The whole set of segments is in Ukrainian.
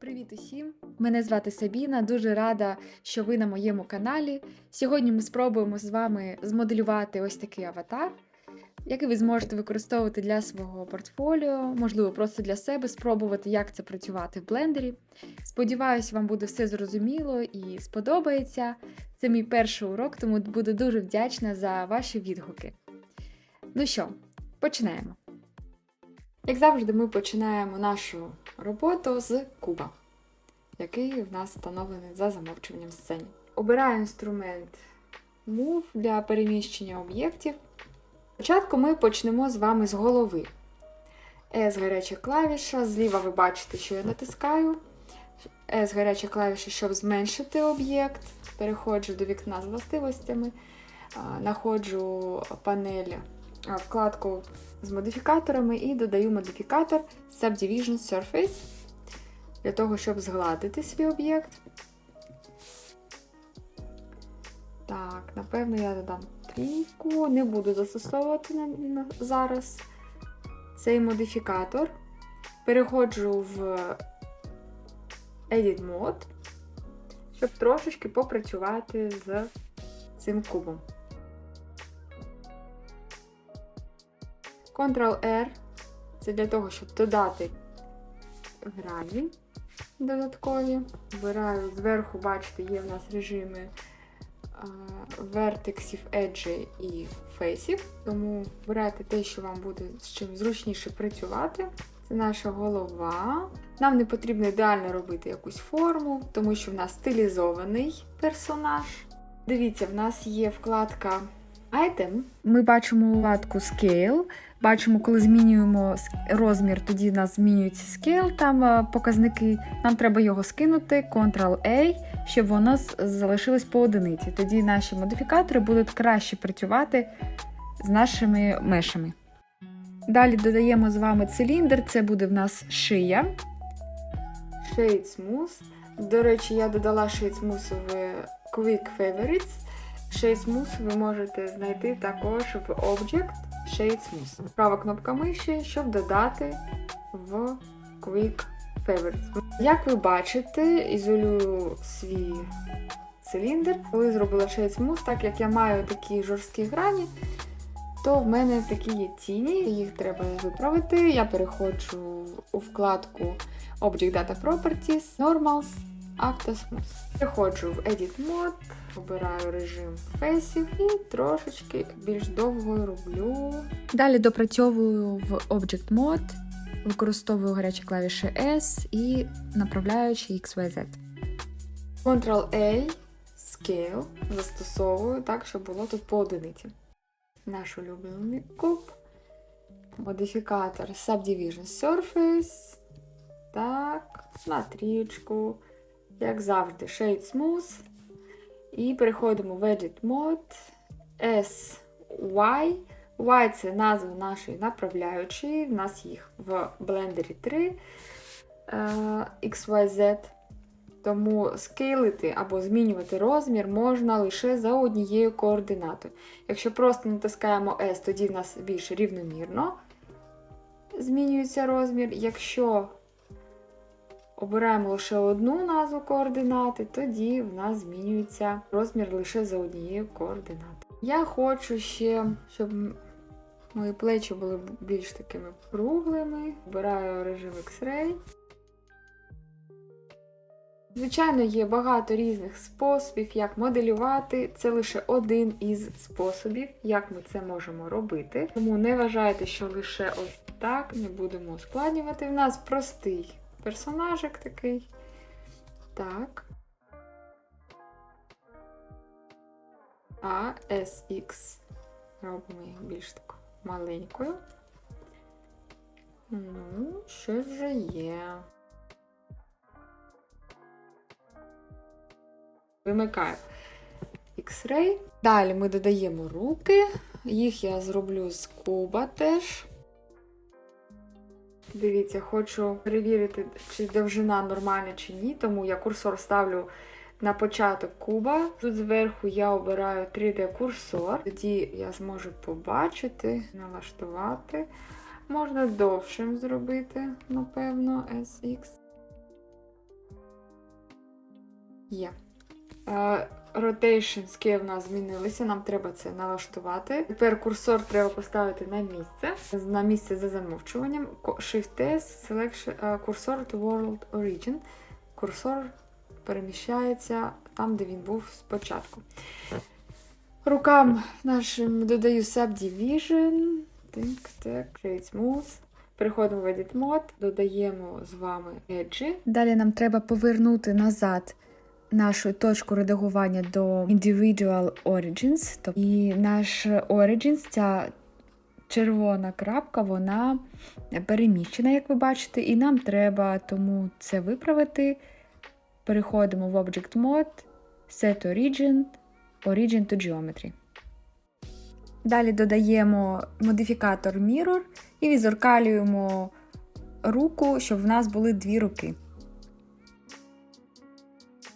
Привіт усім! Мене звати Сабіна. Дуже рада, що ви на моєму каналі. Сьогодні ми спробуємо з вами змоделювати ось такий аватар, який ви зможете використовувати для свого портфоліо, можливо, просто для себе, спробувати, як це працювати в блендері. Сподіваюсь, вам буде все зрозуміло і сподобається. Це мій перший урок, тому буду дуже вдячна за ваші відгуки. Ну що, починаємо. Як завжди, ми починаємо нашу роботу з куба, який в нас встановлений за замовчуванням сцені. Обираю інструмент Move для переміщення об'єктів. Спочатку ми почнемо з вами з голови. S гаряча клавіша, зліва ви бачите, що я натискаю. S гаряча клавіша, щоб зменшити об'єкт. Переходжу до вікна з властивостями, знаходжу панель, вкладку з модифікаторами і додаю модифікатор Subdivision Surface для того, щоб згладити свій об'єкт. Так, напевно, я додам трійку. Не буду застосовувати на, зараз цей модифікатор. Переходжу в Edit Mode, щоб трошечки попрацювати з цим кубом. Ctrl-R це для того, щоб додати грані додаткові. Вибираю зверху, бачите, є в нас режими вертексів, еджі і фейсів. Тому вибирайте те, що вам буде з чим зручніше працювати. Це наша голова. Нам не потрібно ідеально робити якусь форму, тому що в нас стилізований персонаж. Дивіться, в нас є вкладка Item. Ми бачимо вкладку Scale. Бачимо, коли змінюємо розмір, тоді в нас змінюється scale, там е, показники. Нам треба його скинути, Ctrl-A, щоб воно залишилось по одиниці. Тоді наші модифікатори будуть краще працювати з нашими мешами. Далі додаємо з вами циліндр, це буде в нас шия. Shade Smooth. До речі, я додала Shade Smooth в Quick Favorites. Shade ви можете знайти також в Object Shade Smooth. Права кнопка миші, щоб додати в Quick Favorites. Як ви бачите, ізолюю свій циліндр. Коли зробила Shade Smooth, так як я маю такі жорсткі грані, то в мене такі є тіні, їх треба виправити. Я переходжу у вкладку Object Data Properties, Normals, Smooth. Переходжу в Edit Mode, обираю режим фейсів і трошечки більш довго роблю. Далі допрацьовую в Object Mode, використовую гарячі клавіші S і направляючи XYZ. Ctrl-A, Scale застосовую так, щоб було тут по одиниці. Наш улюблений куб, модифікатор Subdivision Surface. Так, на трічку. Як завжди, Shade Smooth. І переходимо в Edit Mode. S, Y. Y це назва нашої направляючої. В нас їх в блендері 3 XYZ. Тому скейлити або змінювати розмір можна лише за однією координатою. Якщо просто натискаємо S, тоді в нас більш рівномірно змінюється розмір. Якщо обираємо лише одну назву координати, тоді в нас змінюється розмір лише за однією координатою. Я хочу ще, щоб мої плечі були більш такими круглими. Обираю режим X-Ray. Звичайно, є багато різних способів, як моделювати. Це лише один із способів, як ми це можемо робити. Тому не вважайте, що лише ось так не будемо ускладнювати. У нас простий персонажик такий. Так. А SX робимо їх більш таку маленькою. Ну, щось вже є. Вимикаю X-Ray. Далі ми додаємо руки. Їх я зроблю з куба теж. Дивіться, хочу перевірити, чи довжина нормальна чи ні, тому я курсор ставлю на початок куба. Тут зверху я обираю 3D-курсор. Тоді я зможу побачити, налаштувати. Можна довшим зробити, напевно, SX. Є. Е, Rotation scale у нас змінилися, нам треба це налаштувати. Тепер курсор треба поставити на місце. На місце за замовчуванням. Shift-S, selection, е, курсор to World Origin. Курсор переміщається там, де він був спочатку. Рукам нашим додаю Subdivision. Think, так, Create Smooth. Переходимо в Edit Mode, додаємо з вами Edge. Далі нам треба повернути назад нашу точку редагування до Individual Origins. Тобто І наш Origins, ця червона крапка, вона переміщена, як ви бачите, і нам треба тому це виправити. Переходимо в Object Mode, Set Origin, Origin to Geometry. Далі додаємо модифікатор Mirror і відзеркалюємо руку, щоб в нас були дві руки.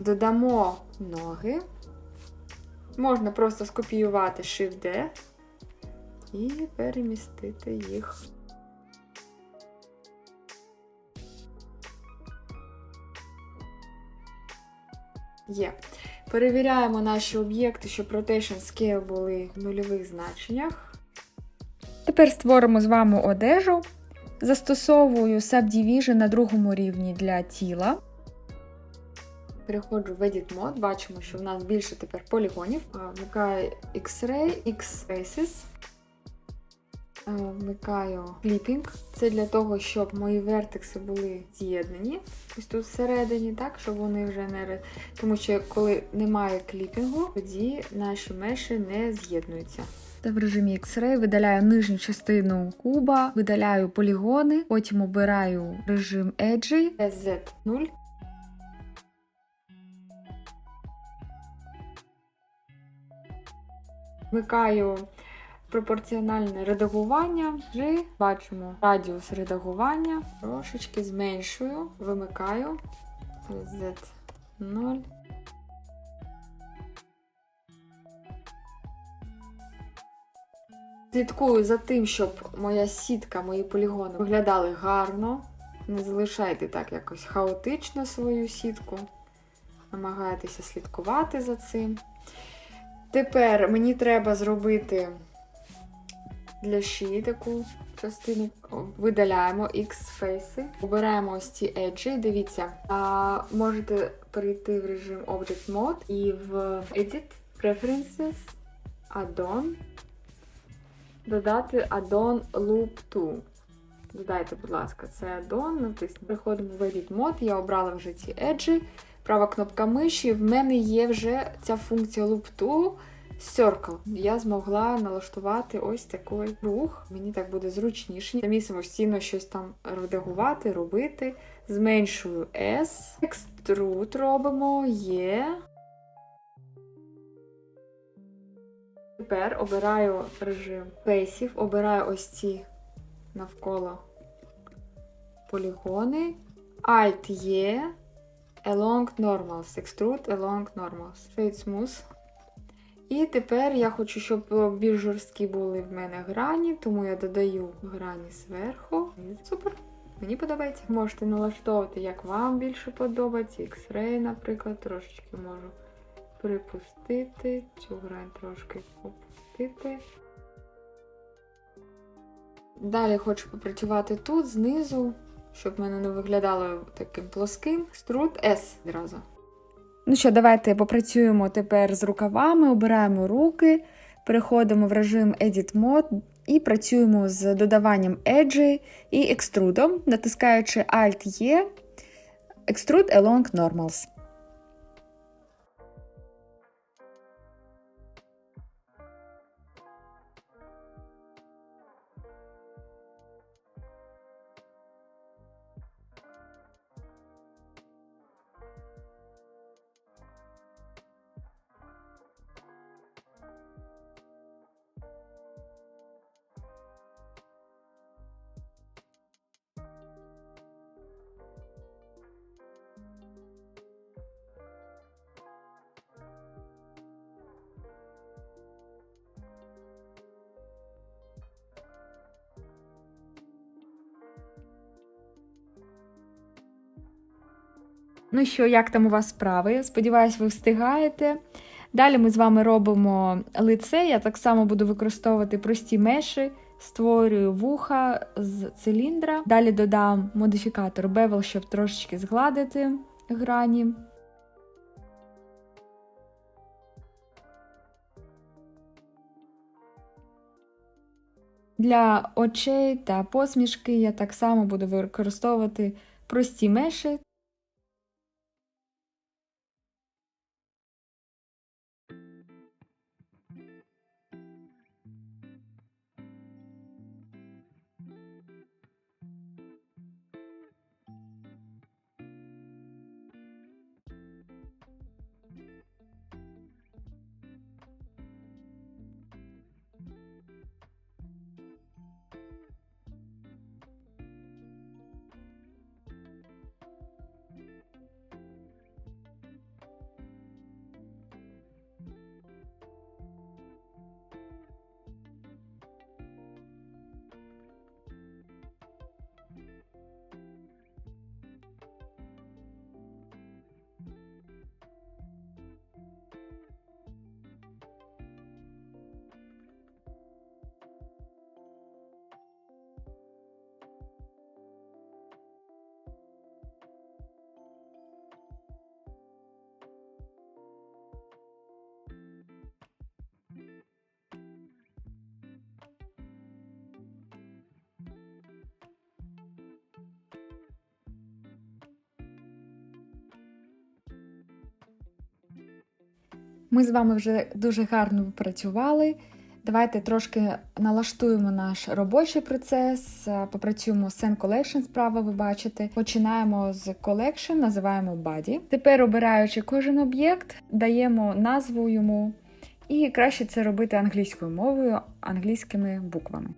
Додамо ноги. Можна просто скопіювати Shift-D і перемістити їх. Є. Перевіряємо наші об'єкти, щоб Rotation Scale були в нульових значеннях. Тепер створимо з вами одежу. Застосовую Subdivision на другому рівні для тіла. Переходжу в Edit Mode, бачимо, що в нас більше тепер полігонів. Вмикаю X-Ray, X-Faces. Вмикаю Clipping. Це для того, щоб мої вертекси були з'єднані. Ось тут всередині, так, щоб вони вже не. Тому що коли немає кліпінгу, тоді наші меші не з'єднуються. Та в режимі X-Ray видаляю нижню частину куба, видаляю полігони, потім обираю режим Edge SZ0. Вмикаю пропорціональне редагування. Вже бачимо радіус редагування. Трошечки зменшую, вимикаю Z0. Слідкую за тим, щоб моя сітка, мої полігони виглядали гарно. Не залишайте так якось хаотично свою сітку. Намагайтеся слідкувати за цим. Тепер мені треба зробити для шиї таку частину. Видаляємо X-фейси. Обираємо ось ці еджі. Дивіться, а, можете перейти в режим Object Mode і в Edit Preferences, Add-on, додати Add-on Loop 2. Додайте, будь ласка, це add-on, натисніть. Переходимо в Edit Mode, я обрала вже ці еджі. Права кнопка миші. В мене є вже ця функція Loop Tool Circle. Я змогла налаштувати ось такий рух. Мені так буде зручніше. Самі самостійно щось там редагувати, робити. Зменшую S. Extrude робимо є. Тепер обираю режим фейсів, обираю ось ці навколо полігони. Alt є. Along normals. Extrude along normals. Shade smooth. І тепер я хочу, щоб більш жорсткі були в мене грані, тому я додаю грані зверху. Супер! Мені подобається. Можете налаштовувати, як вам більше подобається. X-Ray, наприклад, трошечки можу припустити. Цю грань трошки опустити. Далі хочу попрацювати тут, знизу, щоб мене не виглядало таким плоским. Струт S одразу. Ну що, давайте попрацюємо тепер з рукавами, обираємо руки, переходимо в режим Edit Mode і працюємо з додаванням Edge і екструдом, натискаючи Alt-E, Extrude Along Normals. Ну що, як там у вас справи? Сподіваюсь, ви встигаєте. Далі ми з вами робимо лице. Я так само буду використовувати прості меші, створюю вуха з циліндра. Далі додам модифікатор Bevel, щоб трошечки згладити грані. Для очей та посмішки я так само буду використовувати прості меші. Ми з вами вже дуже гарно попрацювали. Давайте трошки налаштуємо наш робочий процес, е, попрацюємо Send Collection справа, ви бачите. Починаємо з Collection, називаємо Body. Тепер, обираючи кожен об'єкт, даємо назву йому. І краще це робити англійською мовою, англійськими буквами.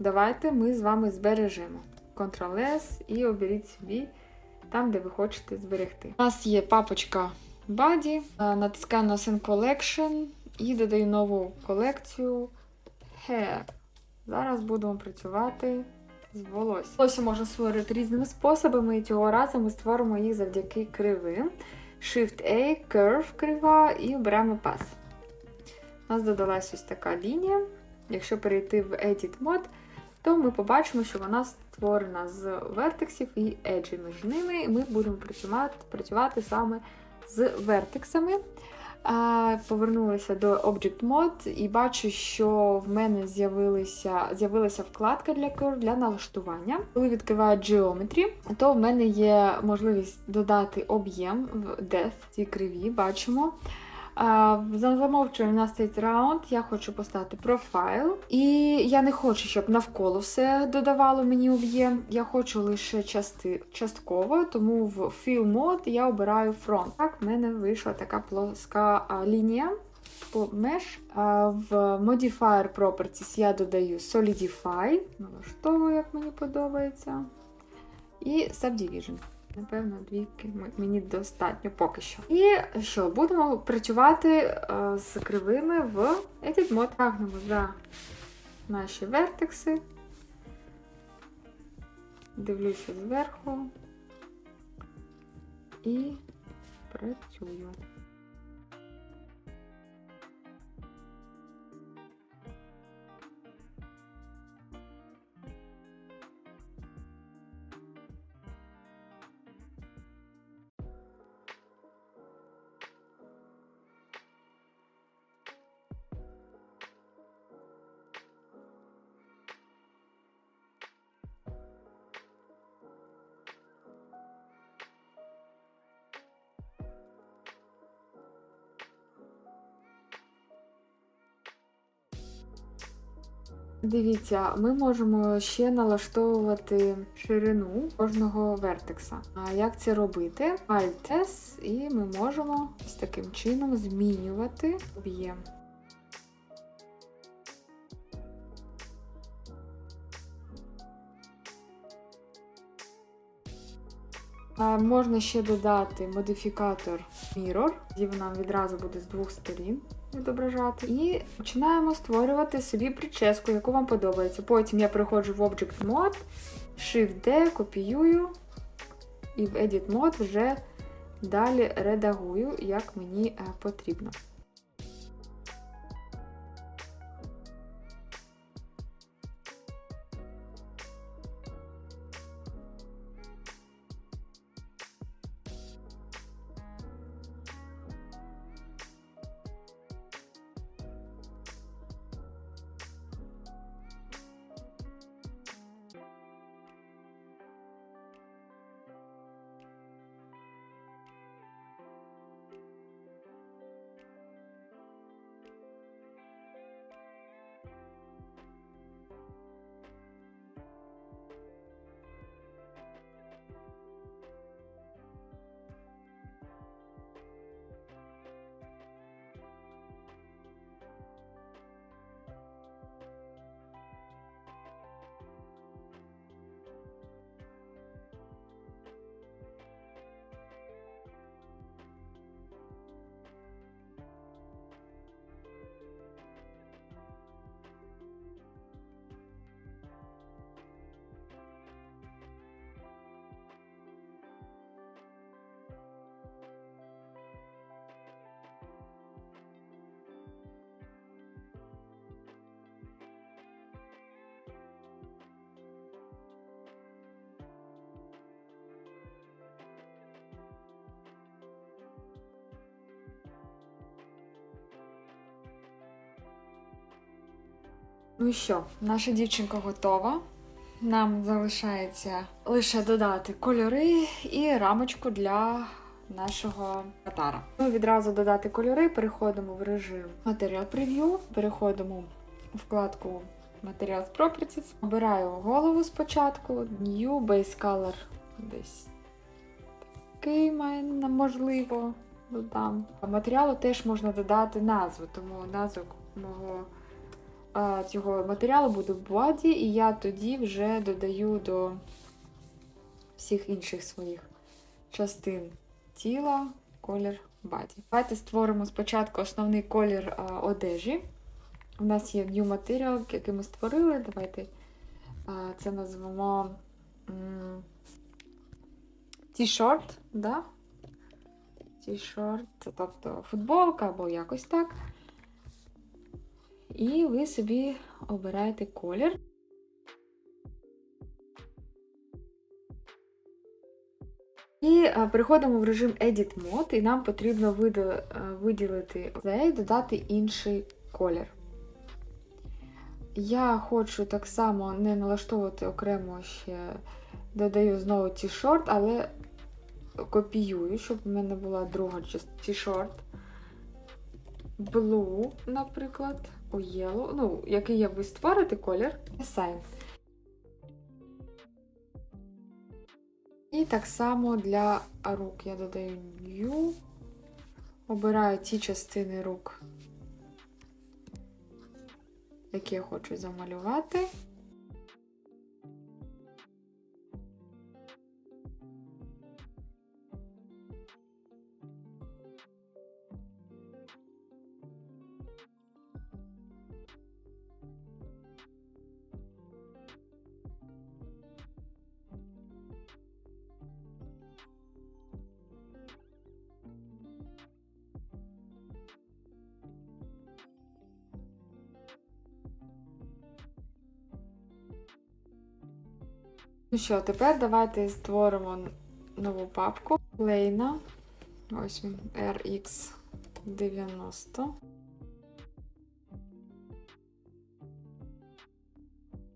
Давайте ми з вами збережемо. Ctrl-S і оберіть собі там, де ви хочете зберегти. У нас є папочка Body, Е, натискаю на Send Collection і додаю нову колекцію Hair. Зараз будемо працювати з волоссям. Волосся можна створити різними способами, і цього разу ми створимо їх завдяки кривим. Shift-A, Curve крива і оберемо Path. У нас додалась ось така лінія. Якщо перейти в Edit Mode, то ми побачимо, що вона створена з вертексів і еджі між ними. І ми будемо працювати, працювати саме з вертексами. А, Повернулася до Object Mode і бачу, що в мене з'явилася вкладка для Curve для налаштування. Коли відкриваю Geometry, то в мене є можливість додати об'єм в Depth, ці криві, бачимо. За замовчуванням у нас стоїть раунд, я хочу поставити профайл. І я не хочу, щоб навколо все додавало мені об'єм. Я хочу лише части, частково, тому в Fill Mode я обираю Front. Так, в мене вийшла така плоска лінія по. А, В Modifier Properties я додаю Solidify, налаштовую, як мені подобається. І Subdivision. Напевно, двійки мені достатньо поки що. І що, будемо працювати е, з кривими в Edit Mode. Тягнемо за наші вертекси. Дивлюся зверху і працюю. Дивіться, ми можемо ще налаштовувати ширину кожного вертекса. А як це робити? Alt-S і ми можемо ось таким чином змінювати об'єм. Можна ще додати модифікатор Mirror, і вона відразу буде з двох сторін відображати. І починаємо створювати собі прическу, яку вам подобається. Потім я переходжу в Object Mode, Shift-D, копіюю і в Edit Mode вже далі редагую, як мені е, потрібно. Ну і що, наша дівчинка готова. Нам залишається лише додати кольори і рамочку для нашого катара. Ми відразу додати кольори, переходимо в режим Material Preview, переходимо у вкладку Materials Properties, обираю голову спочатку, New Base Color десь такий має можливо додам. Матеріалу теж можна додати назву, тому назву мого цього матеріалу буде в боді, і я тоді вже додаю до всіх інших своїх частин тіла колір баді. Давайте створимо спочатку основний колір а, одежі. У нас є New Material, який ми створили. Давайте а, це назвемо T-shirt, да? T-shirt, тобто футболка або якось так. І ви собі обираєте колір. І е, переходимо в режим Edit Mode, і нам потрібно е, виділити це і додати інший колір. Я хочу так само не налаштовувати окремо ще додаю знову ті-шорт, але копіюю, щоб в мене була друга ті-шорт. Blue, наприклад, у yellow, ну, який ви створите колір, Assign. І так само для рук я додаю New, обираю ті частини рук, які я хочу замалювати. Ну що, тепер давайте створимо нову папку. Лейна. Ось він, RX90.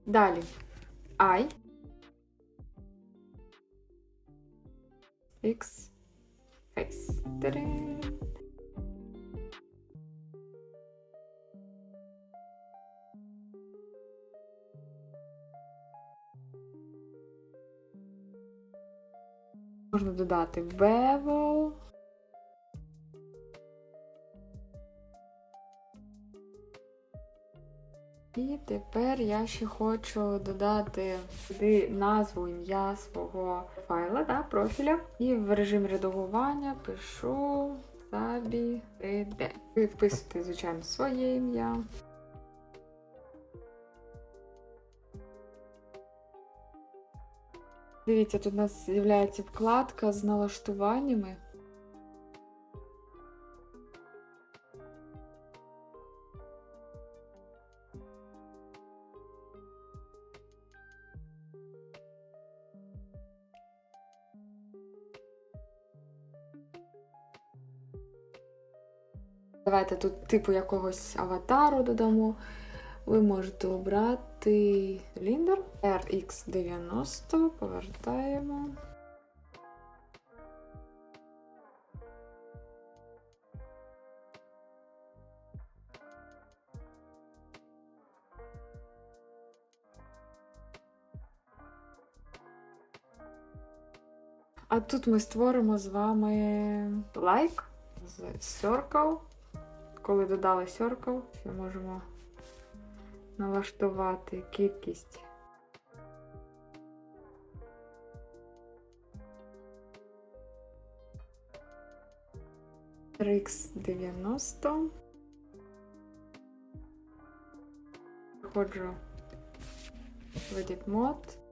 Далі I. X. Face. Можна додати bevel. І тепер я ще хочу додати сюди назву ім'я свого файла, да, профіля. І в режимі редагування пишу Сабі 3D. Ви вписуєте, звичайно, своє ім'я. Дивіться, тут у нас з'являється вкладка з налаштуваннями. Давайте тут типу якогось аватару додамо. Ви можете обрати циліндр RX90, повертаємо. А тут ми створимо з вами лайк з Circle. Коли додали Circle, ще можемо налаштувати кількість. RX 90. Виходжу в Edit Mode.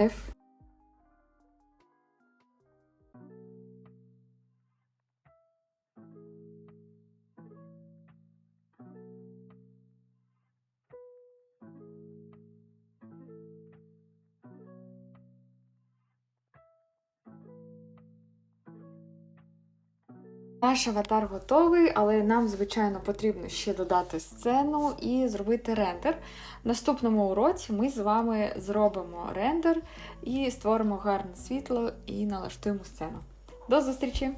life Наш аватар готовий, але нам, звичайно, потрібно ще додати сцену і зробити рендер. Наступному уроці ми з вами зробимо рендер і створимо гарне світло і налаштуємо сцену. До зустрічі!